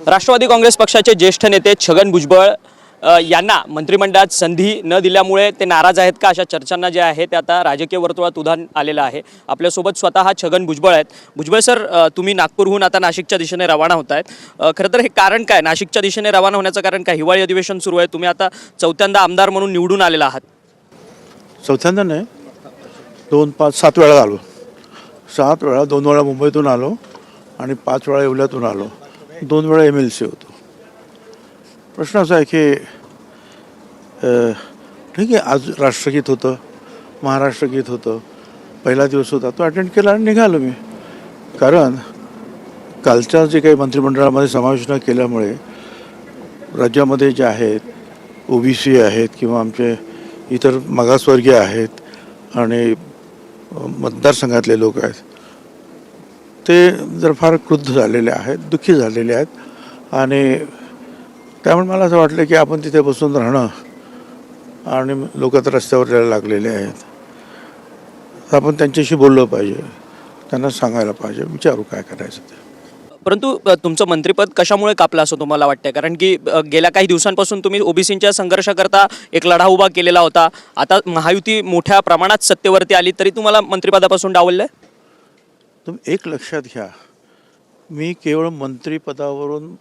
राष्ट्रवादी काँग्रेस पक्षाचे ज्येष्ठ नेते छगन भुजबळ यांना मंत्रिमंडळात संधी न दिल्यामुळे ते नाराज आहेत का अशा चर्चांना जे आहे ते आता राजकीय वर्तुळात उधाण आलेलं आहे. आपल्यासोबत स्वतः छगन भुजबळ आहेत. भुजबळ सर तुम्ही नागपूरहून आता नाशिकच्या दिशेने रवाना होत आहेत. खरं तर हे कारण काय? नाशिकच्या दिशेने रवाना होण्याचं कारण काय? हिवाळी अधिवेशन सुरू आहे. तुम्ही आता चौथ्यांदा आमदार म्हणून निवडून आलेला आहात. चौथ्यांदा नाही. दोन पाच सात वेळा आलो. सात वेळा दोन वेळा मुंबईतून आलो आणि पाच वेळा येवल्यातून आलो. दोन वेळा एम एल सी होतो. प्रश्न असा आहे की ठीक आहे आज राष्ट्रगीत होतं महाराष्ट्रगीत होतं पहिला दिवस होता तो अटेंड केला आणि निघालो मी. कारण कालच्या जे काही मंत्रिमंडळामध्ये समावेश न केल्यामुळे राज्यामध्ये जे आहेत ओ बी सी आहेत किंवा आमचे इतर मागासवर्गीय आहेत आणि मतदारसंघातले लोक आहेत ते जर फार क्रुद्ध झालेले आहेत दुःखी झालेले आहेत आणि त्यामुळे मला असं वाटलं की आपण तिथे बसून राहणं आणि लोक तर रस्त्यावर यायला लागलेले आहेत. तर आपण त्यांच्याशी बोललं पाहिजे त्यांना सांगायला पाहिजे विचारू काय करायचं ते. परंतु तुमचं मंत्रिपद कशामुळे कापलं असं तुम्हाला वाटतं कारण की गेल्या काही दिवसांपासून तुम्ही ओबीसींच्या संघर्षाकरता एक लढा उभा केलेला होता. आता महायुती मोठ्या प्रमाणात सत्तेवरती आली तरी तुम्हाला मंत्रिपदापासून आहे तुम्ही एक लक्षात घ्या. मी केवळ मंत्रिपदावरून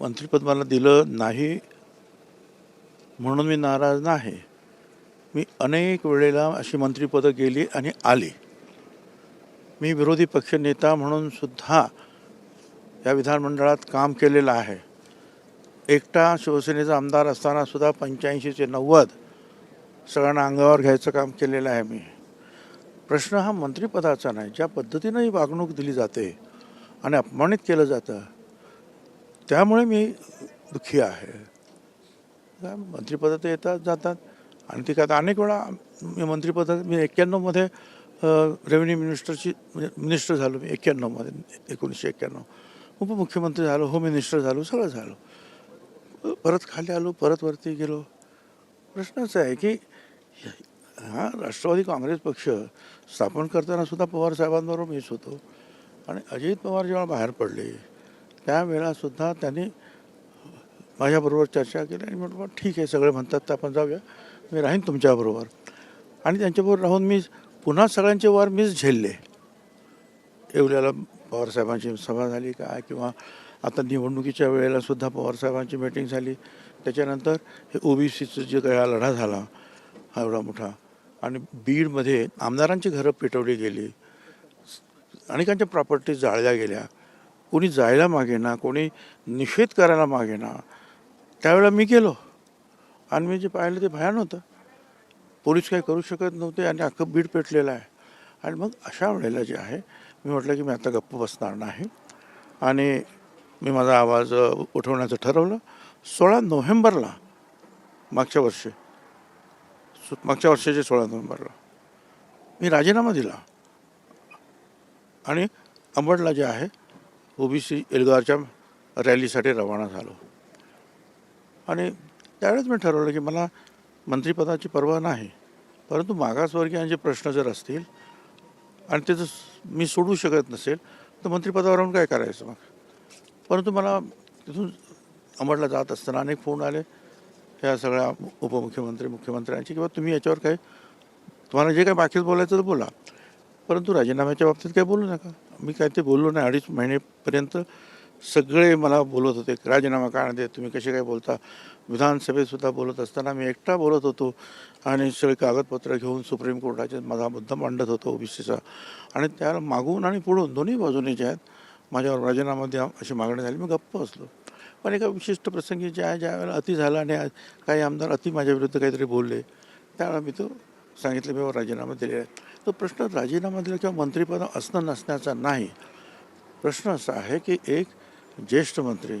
मंत्रिपद मला दिलं नाही म्हणून मी नाराज नाही. मी अनेक वेळेला अशी मंत्रिपदं गेली आणि आली. मी विरोधी पक्षनेता म्हणून सुद्धा या विधानमंडळात काम केलेलं आहे. एकटा शिवसेनेचा आमदार असतानासुद्धा पंच्याऐंशी पंच्याऐंशीचे नव्वद सगळ्यांना अंगावर घ्यायचं काम केलेलं आहे मी. प्रश्न हा मंत्रिपदाचा नाही ज्या पद्धतीनं ही वागणूक दिली जाते आणि अपमानित केलं जातं त्यामुळे मी दुःखी आहे. काय तर येतात जातात आणि ती काय आता अनेक वेळा मी मंत्रिपद मी एक्क्याण्णवमध्ये रेव्हेन्यू मिनिस्टरची म्हणजे मिनिस्टर झालो मी एक्क्याण्णवमध्ये एकोणीसशे एक्क्याण्णव. उपमुख्यमंत्री झालो होम मिनिस्टर झालो सगळं झालो. परत खाली आलो परत वरती गेलो. प्रश्न असा आहे की हा राष्ट्रवादी काँग्रेस पक्ष स्थापन करताना सुद्धा पवार साहेबांबरोबर मीच होतो. आणि अजित पवार जेव्हा बाहेर पडले त्यावेळेलासुद्धा त्यांनी माझ्याबरोबर चर्चा केली आणि म्हटलं ठीक आहे सगळे म्हणतात तर आपण जाऊया. मी राहीन तुमच्याबरोबर. आणि त्यांच्याबरोबर राहून मी पुन्हा सगळ्यांचे वार मीच झेलले. येवल्याला पवारसाहेबांची सभा झाली काय किंवा आता निवडणुकीच्या वेळेलासुद्धा पवारसाहेबांची मीटिंग झाली. त्याच्यानंतर हे ओबीसीचं जे काही हा लढा झाला हा एवढा मोठा आणि बीडमध्ये आमदारांची घरं पेटवली गेली. अनेकांच्या प्रॉपर्टी जाळल्या गेल्या. कोणी जायला मागेना कोणी निषेध करायला मागेना त्यावेळेला मी गेलो. आणि मी जे पाहिलं ते भयान होतं. पोलीस काही करू शकत नव्हते आणि अख्खं बीड पेटलेलं आहे. आणि मग अशा वेळेला जे आहे मी म्हटलं की मी आता गप्प बसणार नाही. आणि मी माझा आवाज उठवण्याचं ठरवलं. सोळा नोव्हेंबरला मागच्या वर्षी. मागच्या वर्षाच्या सोळा नोव्हेंबरला. मी राजीनामा दिला. आणि अंबडला जे आहे ओबीसी एल्गारच्या रॅलीसाठी रवाना झालो. आणि त्यावेळेस मी ठरवलं की मला मंत्रिपदाची पर्वा नाही परंतु मागासवर्गीयांचे प्रश्न जर असतील आणि ते जर मी सोडू शकत नसेल तर मंत्रीपदावरून काय करायचं मग? परंतु मला तिथून अंबडला जात असताना अनेक फोन आले. ह्या सगळ्या उपमुख्यमंत्री मुख्यमंत्र्यांची किंवा तुम्ही याच्यावर काही तुम्हाला जे काही बाकीच बोलायचं तर बोला. परंतु राजीनाम्याच्या बाबतीत काही बोलू नका. मी काय ते बोललो नाही. अडीच महिनेपर्यंत सगळे मला बोलत होते राजीनामा का आणते तुम्ही कसे काय बोलता? विधानसभेतसुद्धा बोलत असताना मी एकटा बोलत होतो आणि सगळे कागदपत्र घेऊन सुप्रीम कोर्टाचे माझा मुद्दा मांडत होतो ओबीसीचा. आणि त्याला मागून आणि पुढून दोन्ही बाजूने जे आहेत माझ्यावर राजीनामा द्या अशी मागणी झाली. मी गप्प असलो पण एका विशिष्ट प्रसंगी ज्या आहे ज्या वेळेला अति झाला आणि काही आमदार अति माझ्याविरुद्ध काहीतरी बोलले त्यावेळेला मी तो सांगितलं मी राजीनामा दिलेला आहे. तो प्रश्न राजीनामा दिला किंवा मंत्रिपद असणं नसण्याचा नाही. प्रश्न असा आहे की एक ज्येष्ठ मंत्री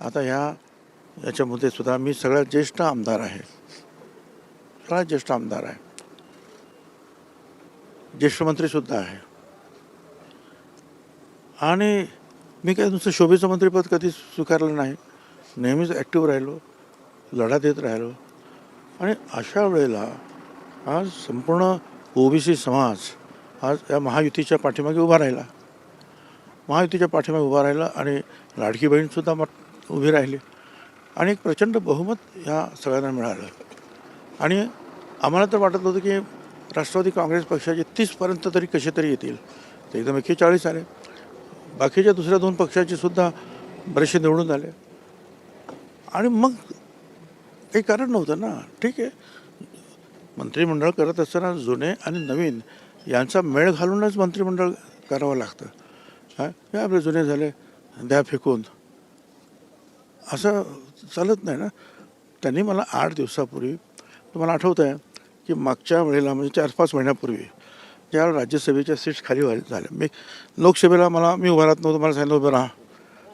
आता ह्या याच्यामध्ये सुद्धा मी सगळ्यात ज्येष्ठ आमदार आहे. सगळ्यात ज्येष्ठ आमदार आहे. ज्येष्ठ मंत्रीसुद्धा आहे. आणि मी काय नुसतं शोभेचं मंत्रिपद कधी स्वीकारलं नाही. नेहमीच ॲक्टिव्ह राहिलो लढा देत राहिलो. आणि अशा वेळेला आज संपूर्ण ओबीसी समाज आज या महायुतीच्या पाठीमागे उभा राहिला. महायुतीच्या पाठीमागे उभा राहिला आणि लाडकी बहीणसुद्धा मग उभी राहिली. आणि एक प्रचंड बहुमत ह्या सगळ्यांना मिळालं. आणि आम्हाला तर वाटत होतं की राष्ट्रवादी काँग्रेस पक्षाचे तीसपर्यंत तरी कसे तरी येतील. ते एकदम एक्केचाळीस आले. बाकीच्या दुसऱ्या दोन पक्षाचे सुद्धा बरेचसे निवडून आले. आणि मग काही कारण नव्हतं ना. ठीक आहे. मंत्रिमंडळ करत असताना जुने आणि नवीन यांचा मेळ घालूनच मंत्रिमंडळ करावं लागतं. हां? आपले जुने झाले. द्या फेकून. असं चालत नाही ना. त्यांनी मला आठ दिवसापूर्वी तुम्हाला आठवतं आहे की मागच्या वेळेला म्हणजे चार पाच महिन्यापूर्वी ज्या राज्यसभेच्या सीट्स खाली व्हाय- झाल्या. मी लोकसभेला मला मी उभा राहत नव्हतो मला सांगितलं उभं राहा.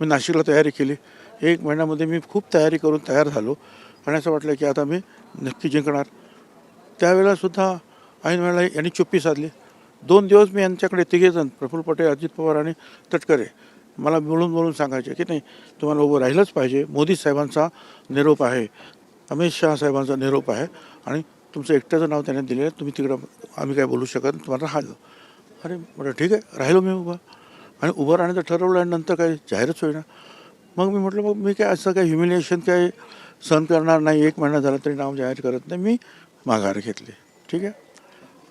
मी नाशिकला तयारी केली. एक महिन्यामध्ये मी खूप तयारी करून तयार झालो. आणि असं वाटलं की आता मी नक्की जिंकणार. त्यावेळेलासुद्धा ऐन वेळेला यांनी चुप्पी साधली. दोन दिवस मी यांच्याकडे तिघेजण प्रफुल्ल पटेल अजित पवार आणि तटकरे मला मिळून मिळून सांगायचे की नाही तुम्हाला उभं राहिलंच पाहिजे. मोदी साहेबांचा निरोप आहे. अमित शहा साहेबांचा निरोप आहे. आणि तुमचं एकट्याचं नाव त्याने दिलेलं आहे तुम्ही तिकडं आम्ही काय बोलू शकत नाही, तुम्हाला हा अरे म्हटलं ठीक आहे राहिलो मी उभं. आणि उभं राहण्याचं ठरवलं आणि नंतर काही जाहीरच होईना. मग मी म्हटलं मग मी काय असं काही ह्युमिलिएशन काय सहन करणार नाही एक महिना झाला तरी नाव जाहीर करत नाही मी माघार घेतली. ठीक आहे?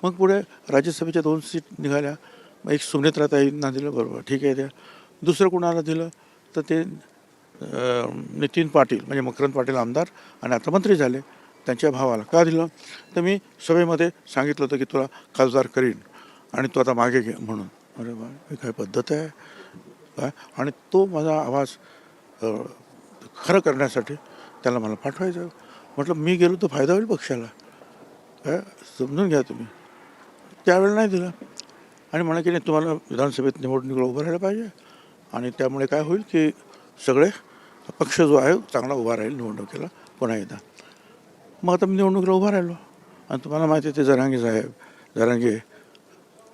मग पुढे राज्यसभेच्या दोन सीट निघाल्या. मग एक सुनेत्राताईंना दिलं बरोबर ठीक आहे त्या दुसरं कोणाला दिलं? तर ते अं, नितीन पाटील म्हणजे मकरंद पाटील आमदार आणि आता मंत्री झाले. त्यांच्या भावाला. का दिलं? तर मी सभेमध्ये सांगितलं होतं की तुला खासदार करीन आणि तू आता मागे घे म्हणून. अरे बा ही काय पद्धत आहे? काय? आणि तो माझा आवाज खरं करण्यासाठी त्याला मला पाठवायचं. म्हटलं मी गेलो तर फायदा होईल पक्षाला. काय? समजून घ्या तुम्ही. त्यावेळेला नाही दिलं. आणि म्हणा की नाही तुम्हाला विधानसभेत निवडणुकीला उभं राहायला पाहिजे. आणि त्यामुळे काय होईल की सगळे पक्ष जो आहे चांगला उभा राहील निवडणुकीला पुन्हा एकदा. मग आता मी निवडणुकीला उभा राहिलो. आणि तुम्हाला माहिती आहे ते जरांगे साहेब जरांगे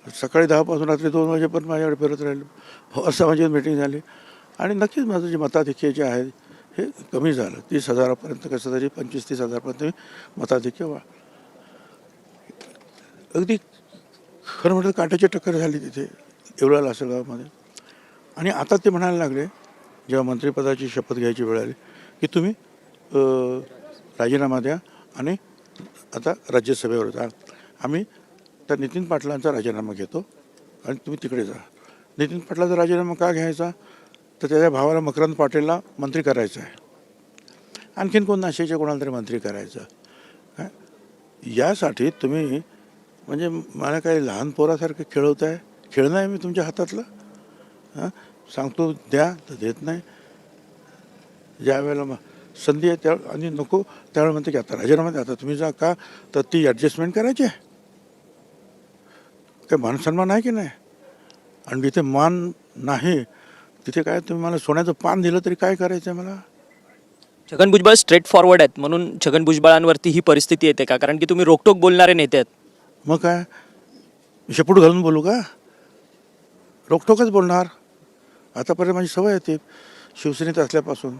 सकाळी दहापासून रात्री दोन वाजेपर्यंत माझ्याकडे फिरत राहिलो. हो, असं माझी मिटिंग झाली. आणि नक्कीच माझं जे मताधिक्य जे आहे हे कमी झालं. तीस हजारापर्यंत कसं तरी पंचवीस तीस हजारपर्यंत मताधिक्य वा अगदी खरं म्हटलं काट्याची टक्कर झाली तिथे एवढ्या लासलगावमध्ये. आणि आता ते म्हणायला लागले जेव्हा मंत्रिपदाची शपथ घ्यायची वेळ आली की तुम्ही राजीनामा द्या आणि आता राज्यसभेवर जा. आम्ही त्या नितीन पाटलांचा राजीनामा घेतो आणि तुम्ही तिकडे जा. नितीन पाटलाचा राजीनामा का घ्यायचा? तर त्याच्या भावाला मकरंद पाटीलला मंत्री करायचं आहे. आणखीन कोण नाशिकच्या कोणाला तरी मंत्री करायचं? काय? यासाठी तुम्ही म्हणजे मला काही लहान पोरासारखं खेळवत आहे खेळणं आहे मी तुमच्या हातातलं? हां? सांगतो द्या तर देत नाही. ज्या वेळेला मग संधी आहे त्या आणि नको त्यावेळेला म्हणते की आता राजीनामा द्या आता तुम्ही जा का? तर ती ॲडजस्टमेंट करायची आहे. काय मान सन्मान आहे की नाही? आणि जिथे मान नाही तिथे काय तुम्ही मला सोन्याचं पान दिलं तरी काय करायचं आहे मला? छगन भुजबळ स्ट्रेट फॉरवर्ड आहेत म्हणून छगन भुजबळांवरती ही परिस्थिती येते का? कारण की तुम्ही रोकटोक बोलणारे नेते आहेत. मग काय? शेपूट घालून बोलू का? रोखटोकच बोलणार. आतापर्यंत माझी सवय आहे ती शिवसेनेत असल्यापासून.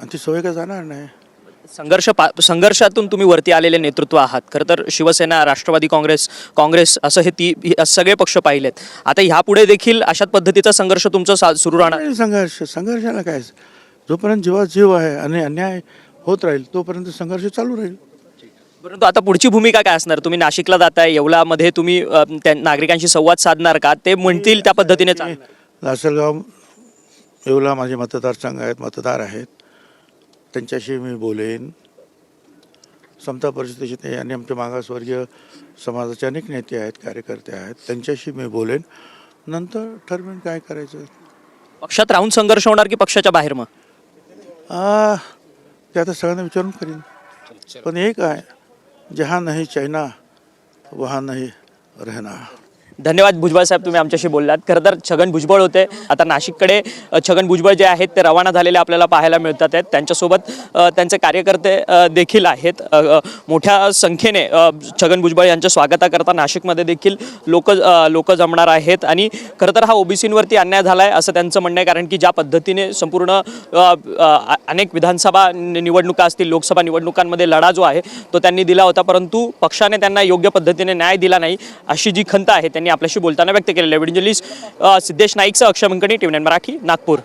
आणि ती सवय काय जाणार नाही? संघर्ष पा संघर्षातून तुम्ही वरती आलेले नेतृत्व आहात. खरं तर शिवसेना राष्ट्रवादी काँग्रेस काँग्रेस असं हे ती हे सगळे पक्ष पाहिलेत. आता ह्यापुढे देखील अशाच पद्धतीचा संघर्ष तुमचा सा- सुरू राहणार? नाही संघर्ष संघर्षाला काय? जोपर्यंत जीवात जीव आहे आणि अन्याय होत राहील तोपर्यंत संघर्ष चालू राहील. परंतु आता पुढची भूमिका काय असणार? तुम्ही नाशिकला जाताय येवलामध्ये तुम्ही अ, त्या नागरिकांशी संवाद साधणार का? ते म्हणतील त्या पद्धतीने चालणार. लासलगाव येवला माझे मतदारसंघ आहेत मतदार आहेत. त्यांच्याशी मी बोलेन. समता परिषदेचे ते आणि आमचे मागासवर्गीय समाजाचे अनेक नेते आहेत कार्यकर्ते आहेत त्यांच्याशी मी बोलेन. नंतर ठरवेन काय करायचं. पक्षात राहून संघर्ष होणार की पक्षाच्या बाहेर मग? आ, ते आता सगळ्यांना विचारून करीन. पण एक आहे जहा नाही चायना वहा नाही रहना. धन्यवाद भुजबळ साहेब तुम्ही आमच्याशी बोललात. खरं तर छगन भुजबळ होते. आता नाशिककडे छगन भुजबळ जे आहेत ते रवाना झालेले आपल्याला पाहायला मिळतात आहेत. त्यांच्यासोबत त्यांचे कार्यकर्ते देखील आहेत. मोठ्या संख्येने छगन भुजबळ यांच्या स्वागताकरता नाशिकमध्ये देखील लोक लोक जमणार आहेत. आणि खरं तर हा ओबीसींवरती अन्याय झाला आहे असं त्यांचं म्हणणं आहे. कारण की ज्या पद्धतीने संपूर्ण अनेक विधानसभा नि- निवडणुका असतील लोकसभा निवडणुकांमध्ये लढा जो आहे तो त्यांनी दिला होता. परंतु पक्षाने त्यांना योग्य पद्धतीने न्याय दिला नाही अशी जी खंत आहे त्यांनी त्यांनी आपल्याशी बोलताना व्यक्त केलेलं आहे व्हिडिओ सिद्धेश नाईकचं अक्षय मंकणी टीव्ही मराठी नागपूर.